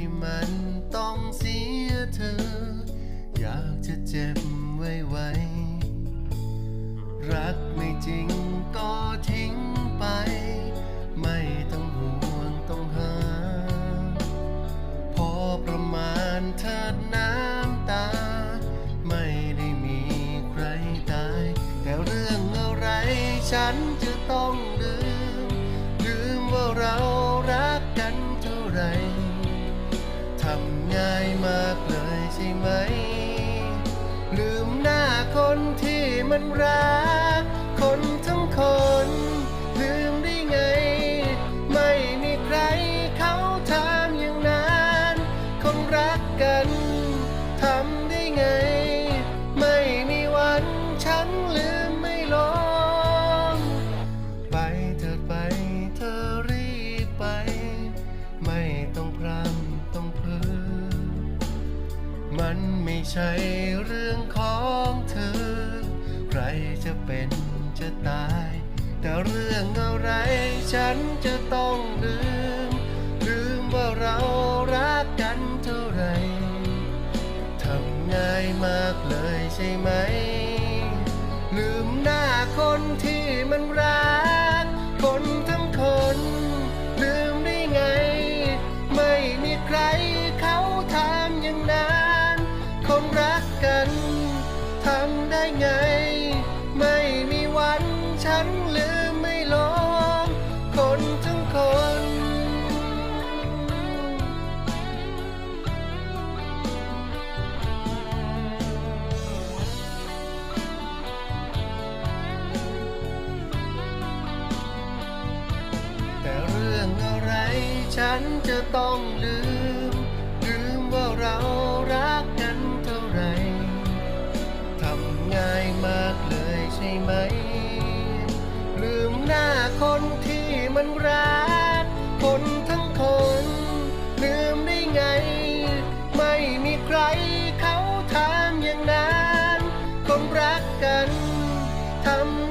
ที่มันต้องเสียเธอ อยากจะเจ็บไว้ไว้รักไม่จริงก็ทิ้งไป ไม่ต้องห่วงต้องหา พอประมาณเธอน้ำตา ไม่ได้มีใครตาย แต่เรื่องอะไรฉันจะต้องลืมลืมว่าเราำง่ายมากเลยใช่ไหม ลืมหน้าคนที่มันรักคน ใช่เรื่องของเธอ ใครจะเป็นจะตาย แต่เรื่องอะไรฉันจะต้องลืม ลืมว่าเรารักกันเท่าไรทำง่ายมากเลยใช่ไหม ฉันลืมไม่ลงคนทั้งคน แต่เรื่องอะไรฉันจะต้องลืม ลืมว่าเรารักกันเท่าไหรทำง่ายมากเลยใช่ไหม มันรัก คนทั้งคน ลืมได้ไง ไม่มีใครเขาทำอย่างนั้น คนรักกันทำ